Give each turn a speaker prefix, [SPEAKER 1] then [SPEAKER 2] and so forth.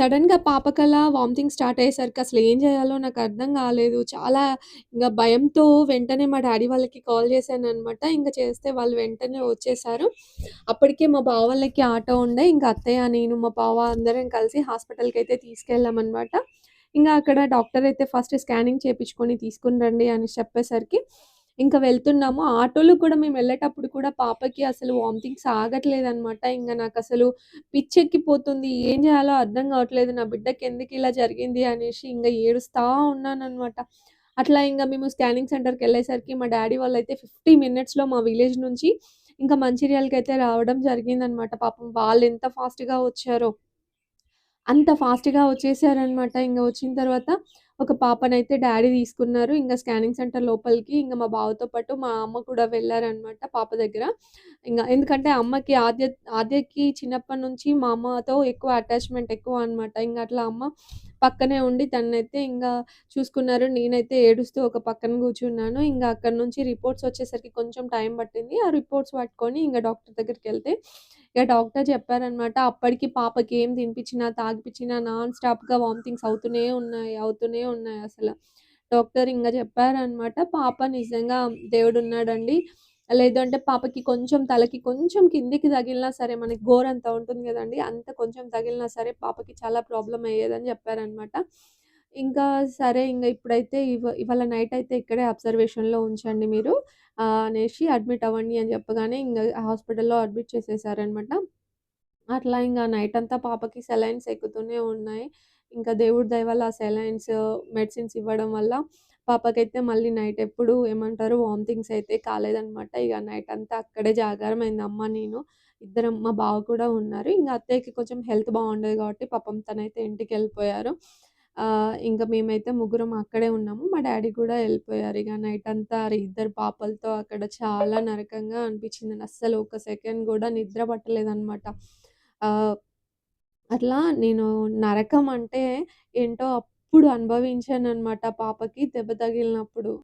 [SPEAKER 1] సడన్గా పాపకలా vomiting start అయ్యేసరికి అసలు ఏం చేయాలో నాకు అర్థం కాలేదు చాలా ఇంకా భయంతో వెంటనే మా డాడీ వాళ్ళకి కాల్ చేశాను అనమాట ఇంకా చేస్తే వాళ్ళు వెంటనే వచ్చేసారు. అప్పటికే మా బావ వాళ్ళకి ఆటో ఉండే. ఇంకా అత్తయ్య, నేను, మా బావ అందరం కలిసి హాస్పిటల్కి అయితే తీసుకెళ్ళామన్నమాట ఇంకా అక్కడ డాక్టర్ అయితే ఫస్ట్ స్కానింగ్ చేపించుకొని తీసుకుని రండి అని చెప్పేసరికి ఇంకా వెళ్తున్నాము. ఆటోలో కూడా మేము వెళ్ళేటప్పుడు కూడా పాపకి అసలు వామిటింగ్స్ ఆగట్లేదు అన్నమాట ఇంకా నాకు అసలు పిచ్చెక్కిపోతుంది. ఏం చేయాలో అర్థం కావట్లేదు నా బిడ్డకి ఎందుకు ఇలా జరిగింది అనేసి ఇంకా ఏడుస్తా ఉన్నాననమాట. అట్లా ఇంకా మేము స్కానింగ్ సెంటర్‌కెళ్ళేసరికి మా డ్యాడీ వాళ్ళైతే 50 మినిట్స్‌లో మా విలేజ్ నుంచి ఇంకా మంచిర్యాలకైతే రావడం జరిగిందనమాట. పాపం వాళ్ళు ఎంత ఫాస్ట్‌గా వచ్చారో. అంత ఫాస్ట్‌గా వచ్చేసారనమాట. ఇంకా వచ్చిన తర్వాత ఒక పాపనైతే డాడీ తీసుకున్నారు. ఇంకా స్కానింగ్ సెంటర్ లోపలికి ఇంకా మా బావతో పాటు మా అమ్మ కూడా వెళ్ళారనమాట పాప దగ్గర. ఇంకా ఎందుకంటే అమ్మకి ఆద్య ఆద్యకి చిన్నప్పటి నుంచి మా అమ్మతో ఎక్కువ అటాచ్‌మెంట్ ఎక్కువ అనమాట ఇంకా అట్లా అమ్మ పక్కనే ఉండి తననైతే ఇంకా చూసుకున్నారు. నేనైతే ఏడుస్తూ ఒక పక్కన కూర్చున్నాను. ఇంకా అక్కడ నుంచి రిపోర్ట్స్ వచ్చేసరికి కొంచెం టైం పట్టింది. ఆ రిపోర్ట్స్ పట్టుకొని ఇంకా డాక్టర్ దగ్గరికి వెళ్తే ఇక డాక్టర్ చెప్పారనమాట. అప్పటికి పాపకి ఏం తినిపించినా, తాగిపించినా నాన్ స్టాప్‌గా వామిటింగ్స్ అవుతూనే ఉన్నాయి. అవుతూనే ఉన్నాయి అసలు డాక్టర్ ఇంకా చెప్పారనమాట. పాప నిజంగా దేవుడు ఉన్నాడండి లేదంటే పాపకి కొంచెం తలకి కొంచెం కిందకి తగిలినా సరే మనకి గోరంత ఉంటుంది కదండి అంత కొంచెం తగిలినా సరే పాపకి చాలా ప్రాబ్లమ్ అయ్యేదని చెప్పారనమాట. ఇంకా సరే ఇంకా ఇప్పుడైతే ఇవ ఇవాళ నైట్ అయితే ఇక్కడే అబ్జర్వేషన్‌లో ఉంచండి మీరు అనేసి అడ్మిట్ అవ్వండి అని చెప్పగానే ఇంకా హాస్పిటల్‌లో అడ్మిట్ చేసేసారనమాట. అట్లా ఇంకా నైట్ అంతా పాపకి సెలైన్స్ ఎక్కుతూనే ఉన్నాయి. ఇంకా దేవుడి దయ వల్ల ఆ సెలైన్స్, మెడిసిన్స్ ఇవ్వడం వల్ల పాపకైతే మళ్ళీ నైట్ ఎప్పుడు ఏమంటారు వామిటింగ్స్ అయితే కాలేదనమాట. ఇక నైట్ అంతా అక్కడే జాగారం అయింది అమ్మ, నేను. ఇద్దరం మా బావ కూడా ఉన్నారు. ఇంకా అత్తయ్యకి కొంచెం హెల్త్ బాగుండేది కాబట్టి పాపం తనైతే ఇంటికి వెళ్ళిపోయారు ఇంకా మేమైతే ముగ్గురం అక్కడే ఉన్నాము. మా డాడీ కూడా వెళ్ళిపోయారు ఇక నైట్ అంతా ఇద్దరు పాపలతో అక్కడ చాలా నరకంగా అనిపించింది. అస్సలు ఒక సెకండ్ కూడా నిద్ర పట్టలేదన్నమాట అట్లా నేను నరకం అంటే ఏంటో అప్పుడు అనుభవించాను అనమాట పాపకి దెబ్బ తగిలినప్పుడు.